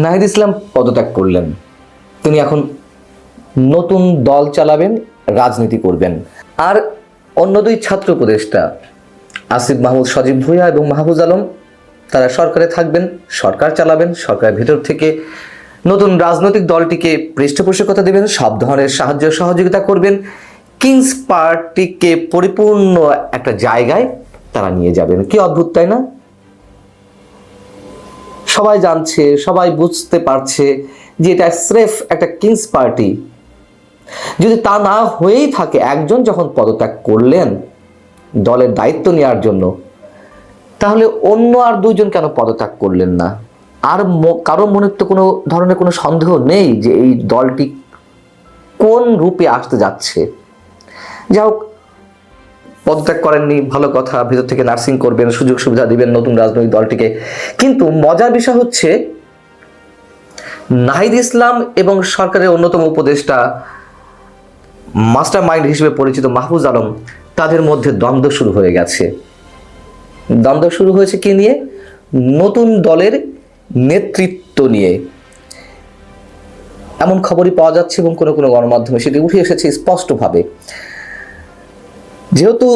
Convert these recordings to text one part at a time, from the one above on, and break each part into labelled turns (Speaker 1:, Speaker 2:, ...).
Speaker 1: নাহিদ ইসলাম পদত্যাগ করলেন। তিনি এখন নতুন দল চালাবেন, রাজনীতি করবেন। আর অন্য দুই ছাত্র উপদেষ্টা, আসিফ মাহমুদ সজীব ভুইয়া এবং মাহফুজ আলম, তারা সরকারে থাকবেন, সরকার চালাবেন, সরকারের ভেতর থেকে নতুন রাজনৈতিক দলটিকে পৃষ্ঠপোষকতা দেবেন, সব ধরনের সাহায্য সহযোগিতা করবেন। কিংস পার্টিকে পরিপূর্ণ একটা জায়গায় তারা নিয়ে যাবেন। কি অদ্ভুত, তাই না? সবাই জানছে, সবাই বুঝতে পারছে যে এটা স্রেফ একটা কিংস পার্টি। যদি তা না হয়েই থাকে, একজন যখন পদত্যাগ করলেন দলের দায়িত্ব নেওয়ার জন্য, তাহলে অন্য আর দুইজন কেন পদত্যাগ করলেন না? আর কারও মনে তো কোনো ধরনের কোনো সন্দেহ নেই যে এই দলটি কোন রূপে আসতে যাচ্ছে। যাই হোক পদত্যাগ করেননি, ভালো কথা, ভেতর থেকে নার্সিং করবেন, সুযোগ সুবিধা দিবেন নতুন রাজনৈতিক দলটিকে। কিন্তু মজার বিষয় হচ্ছে, নাহিদ ইসলাম এবং সরকারের অন্যতম উপদেষ্টা মাস্টার মাইন্ড হিসেবে পরিচিত মাহফুজ আলম, তাদের মধ্যে দ্বন্দ্ব শুরু হয়ে গেছে। দ্বন্দ্ব শুরু হয়েছে কি নিয়ে? নতুন দলের নেতৃত্ব নিয়ে। এমন খবরই পাওয়া যাচ্ছে এবং কোনো কোনো গণমাধ্যমে সেটি উঠে এসেছে স্পষ্টভাবে। যেহেতু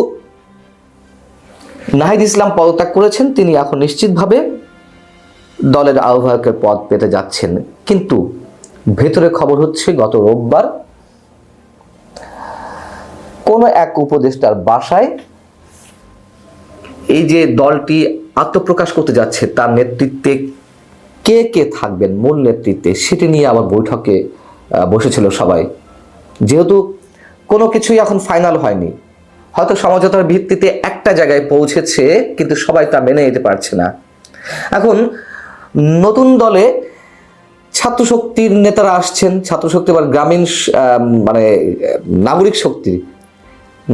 Speaker 1: নাহিদ ইসলাম পদত্যাগ করেছেন, তিনি এখন নিশ্চিতভাবে দলের আহ্বায়কের পদ পেতে যাচ্ছেন। কিন্তু ভেতরে খবর হচ্ছে, গত রোববার কোনো এক উপদেষ্টার বাসায় এই যে দলটি আত্মপ্রকাশ করতে যাচ্ছে, তার নেতৃত্বে কে কে থাকবেন, মূল নেতৃত্বে, সেটি নিয়ে আবার বৈঠকে বসেছিল সবাই। যেহেতু কোনো কিছুই এখন ফাইনাল হয়নি হয়তো সমঝোতার ভিত্তিতে একটা জায়গায় পৌঁছেছে, কিন্তু সবাই তা মেনে নিতে পারছে না। এখন, নতুন দলে ছাত্র শক্তির নেতারা আসছেন ছাত্র শক্তি বা গ্রামীণ মানে নাগরিক শক্তি।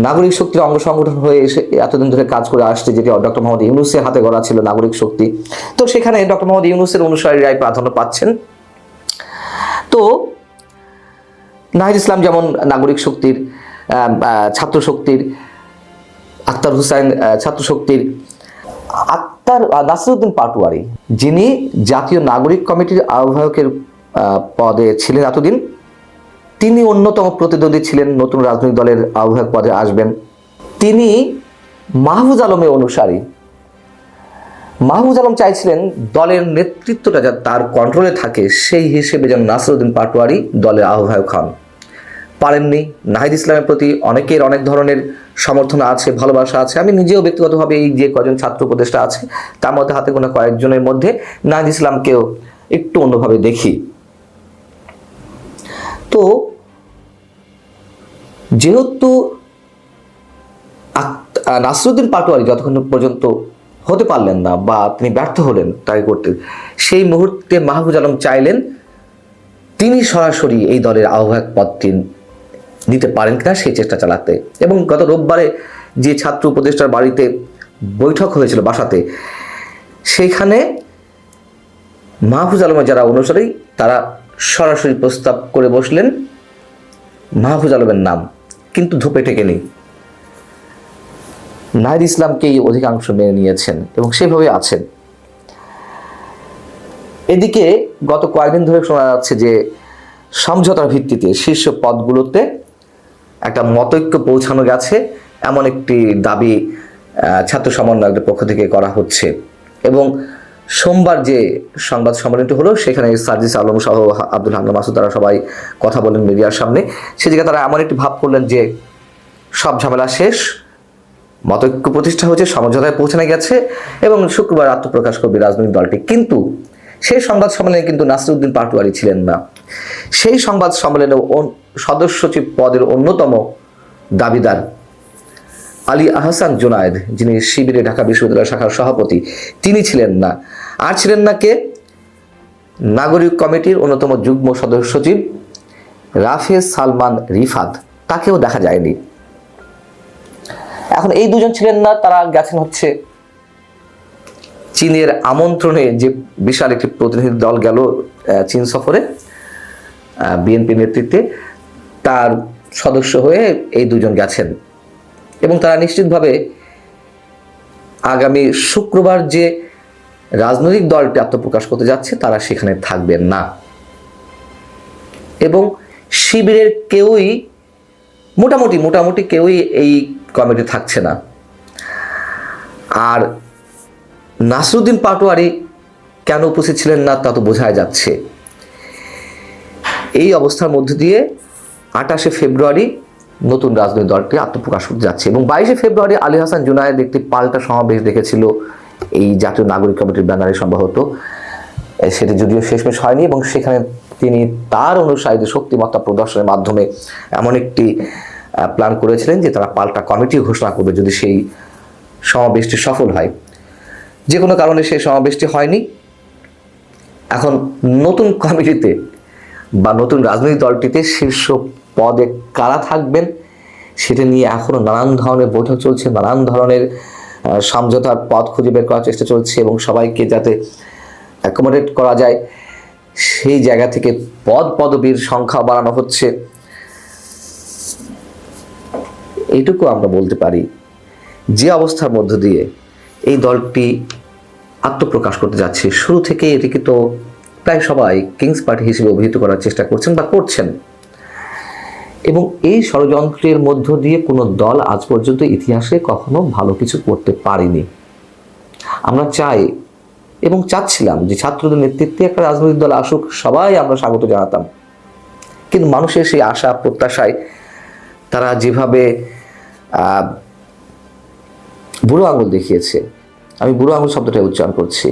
Speaker 1: নাগরিক শক্তির অঙ্গ সংগঠন হয়ে এসে এতদিন ধরে কাজ করে আসছে, যেটি ডক্টর মোহাম্মদ ইউনুসের হাতে গড়া ছিল নাগরিক শক্তি। তো সেখানে ডক্টর মোহাম্মদ ইউনুসের অনুসারীরাই প্রাধান্য পাচ্ছেন। তো, নাহিদ ইসলাম যেমন নাগরিক শক্তির ছাত্র শক্তির আক্তার হুসাইন ছাত্র শক্তির আক্তার নাসিরুদ্দিন পাটোয়ারি, যিনি জাতীয় নাগরিক কমিটির আহ্বায়কের পদে ছিলেন এতদিন, তিনি অন্যতম প্রতিদ্বন্দ্বী ছিলেন নতুন রাজনৈতিক দলের আহ্বায়ক পদে আসবেন। তিনি মাহফুজ আলমের অনুসারী। মাহফুজ আলম চাইছিলেন দলের নেতৃত্বটা যা তার কন্ট্রোলে থাকে, সেই হিসেবে যেন নাসরুদ্দিন পাটোয়ারি দলের আহ্বায়ক হন। পারেননি। নাহিদ ইসলামের প্রতি অনেকের অনেক ধরনের সমর্থন আছে, ভালোবাসা আছে। আমি নিজেও ব্যক্তিগতভাবে এই যে কজন ছাত্র উপদেষ্টা আছে, তার মধ্যে হাতে গোনা কয়েকজনের মধ্যে নাহিদ ইসলামকেও একটু অন্যভাবে দেখি। তো, যেহেতু নাসরুদ্দিন পাটোয়ারি যতক্ষণ পর্যন্ত হতে পারলেন না বা তিনি ব্যর্থ হলেন তাই করতে, সেই মুহূর্তে মাহফুজ আলম চাইলেন তিনি সরাসরি এই দলের আহ্বায়ক পদটি নিতে পারেন কিনা সেই চেষ্টা চালাতে। এবং গত রোববারে যে ছাত্র উপদেষ্টার বাড়িতে বৈঠক হয়েছিল বাসাতে, সেইখানে মাহফুজ আলমের যারা অনুসারী, তারা সরাসরি প্রস্তাব করে বসলেন, মাহফুজ আলমের নাম কিন্তু ধোপে টেকেনি নাহিদ ইসলামকেই অধিকাংশ মেনে নিয়েছেন এবং সেভাবে আছেন। এদিকে গত কয়েকদিন ধরে শোনা যাচ্ছে যে সমঝোতার ভিত্তিতে শীর্ষ পদগুলোতে একটা মতৈক্য পৌঁছানো গেছে, এমন একটি দাবি ছাত্র সমন্বয়কদের পক্ষ থেকে করা হচ্ছে। এবং সোমবার যে সংবাদ সম্মেলনটি হলো, সেখানে সার্জিস আলম সহ আব্দুল হান্না মাসুদ, তারা সবাই কথা বলেন মিডিয়ার সামনে। সেদিকে তারা এমন একটি ভাব করলেন যে, সব ঝামেলা শেষ, মতৈক্য প্রতিষ্ঠা হয়েছে, সমঝোতায় পৌঁছানো গেছে, এবং শুক্রবার আত্মপ্রকাশ করবে রাজনৈতিক দলটি। কিন্তু সেই সংবাদ সম্মেলনে কিন্তু নাসিরুদ্দিন পাটোয়ারি ছিলেন না। সেই সংবাদ সম্মেলনে সদস্য সচিব পদের অন্যতম দাবিদার আলী আহসান জোনায়েদ, যিনি শিবিরে ঢাকা বিশ্ববিদ্যালয় শাখার সভাপতি, তিনি ছিলেন না। আর ছিলেন না কে? নাগরিক কমিটির অন্যতম যুগ্ম সদস্য সচিব রাফেজ সালমান রিফাত। তাকেও দেখা যায়নি। এখন এই দুজন ছিলেন না, তারা গেছেন হচ্ছে চীনের আমন্ত্রণে যে বিশাল একটি প্রতিনিধি দল গেল চীন সফরে বিএনপি নেতৃত্বে। তার সদস্য হয়ে এই দুজন গেছেন। এবং তারা নিশ্চিতভাবে আগামী শুক্রবার যে রাজনৈতিক দলটি আত্মপ্রকাশ করতে যাচ্ছে, তারা সেখানে থাকবেন না। এবং শিবিরের কেউই, মোটামুটি মোটামুটি কেউই এই কমিটি থাকছে না। আর নাসরুদ্দিন পাটোয়ারি কেন উপস্থিত ছিলেন না তা তো বোঝাই যাচ্ছে। এই অবস্থার মধ্যে দিয়ে আঠাশে ফেব্রুয়ারি নতুন রাজনৈতিক দলটি আত্মপ্রকাশ করতে যাচ্ছে। এবং বাইশে ফেব্রুয়ারি আলী হাসান জুনায়েদ একটি পাল্টা সমাবেশ দেখেছিল। এই জাতীয় নাগরিক কমিটির ব্যানারে সম্ভবত। সেটি যদিও শেষমেশ হয়নি এবং সেখানে তিনি তার অনুসারীদের শক্তিমত্তা প্রদর্শনের মাধ্যমে এমন একটি প্ল্যান করেছিলেন যে তারা পাল্টা কমিটি ঘোষণা করবে যদি সেই সমাবেশটি সফল হয়। যে কোনো কারণে সেই সমাবেশটি হয়নি। এখন নতুন কমিটিতে বা নতুন রাজনৈতিক দলটিতে শীর্ষ পদে কারা থাকবেন সেটা নিয়ে এখনও নানান ধরনের বৈঠক চলছে, নানান ধরনের সমঝোতার পথ খুঁজে বের করার চেষ্টা চলছে এবং সবাইকে যাতে অ্যাকোমোডেট করা যায়। সেই জায়গা থেকে পদ পদবীর সংখ্যা বাড়ানো হচ্ছে। এইটুকু আমরা বলতে পারি যে অবস্থার মধ্য দিয়ে এই দলটি আত্মপ্রকাশ করতে যাচ্ছে। শুরু থেকে এটিকে তো প্রায় সবাই কিংস পার্টি হিসেবে অভিহিত করার চেষ্টা করছেন বা করছেন। এবং এই ষড়যন্ত্রের মধ্য দিয়ে কোনো দল আজ পর্যন্ত ইতিহাসে কখনো ভালো কিছু করতে পারেনি। আমরা চাই এবং চাচ্ছিলাম যে ছাত্রদের নেতৃত্বে একটা রাজনৈতিক দল আসুক, সবাই আমরা স্বাগত জানাতাম। কিন্তু মানুষের সেই আশা, প্রত্যাশায় তারা যেভাবে বুড়ো আঙুল দেখিয়েছে। আমি বুড়ো আঙুল শব্দটা উচ্চারণ করছি।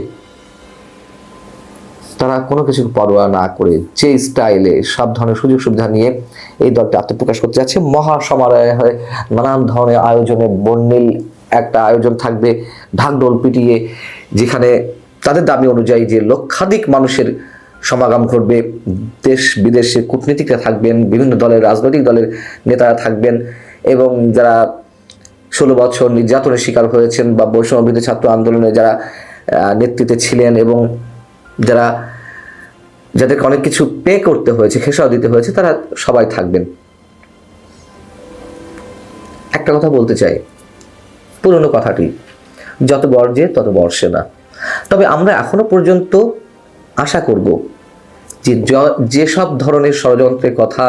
Speaker 1: তারা কোনো কিছু পরোয়া না করে যে স্টাইলে সব ধরনের সুযোগ সুবিধা নিয়ে এই দলটি আত্মপ্রকাশ করতে যাচ্ছে। মহা সমারোহে হয় নানান ধরনের আয়োজনে বর্ণিল একটা আয়োজন থাকবে ঢাকঢোল পিটিয়ে, যেখানে তাদের দাবি অনুযায়ী যে লক্ষাধিক মানুষের সমাগম ঘটবে। দেশ বিদেশের কূটনীতিকরা থাকবেন, বিভিন্ন দলের রাজনৈতিক দলের নেতারা থাকবেন এবং যারা ষোলো বছর নির্যাতনের শিকার হয়েছেন বা বৈষম্যবিরোধী ছাত্র আন্দোলনে যারা নেতৃত্বে ছিলেন এবং যারা, যাদেরকে অনেক কিছু পে করতে হয়েছে খেসাও দিতে হয়েছে, তারা সবাই থাকবেন। একটা কথা বলতে চাই, পুরনো কথাটি, যত বর্জে তত বর্ষে না। তবে আমরা এখনও পর্যন্ত আশা করব যে যেসব ধরনের ষড়যন্ত্রের কথা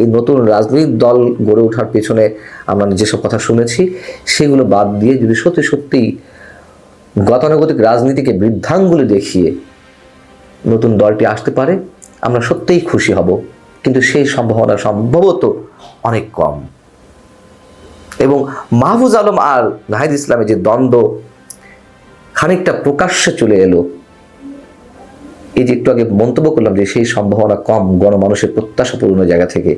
Speaker 1: এই নতুন রাজনৈতিক দল গড়ে ওঠার পেছনে আমরা যেসব কথা শুনেছি, সেগুলো বাদ দিয়ে যদি সত্যি সত্যিই গতানুগতিক রাজনীতিকে বৃদ্ধাঙ্গুলি দেখিয়ে নতুন দলটি আসতে পারে, আমরা সত্যিই খুশি হব। কিন্তু সেই সম্ভাবনা সম্ভবত অনেক কম। এবং মাহফুজ আলম আর নাহিদ ইসলামের যে দ্বন্দ্ব, খানিকটা প্রকাশ্যে চলে এলো। এই যে একটু আগে মন্তব্য করলাম যে সেই সম্ভাবনা কম গণমানুষের প্রত্যাশা পূরণের জায়গা থেকে,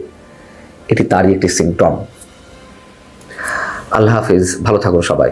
Speaker 1: এটি তারই একটি সিমটম আল্লাহ হাফিজ, ভালো থাকুন সবাই।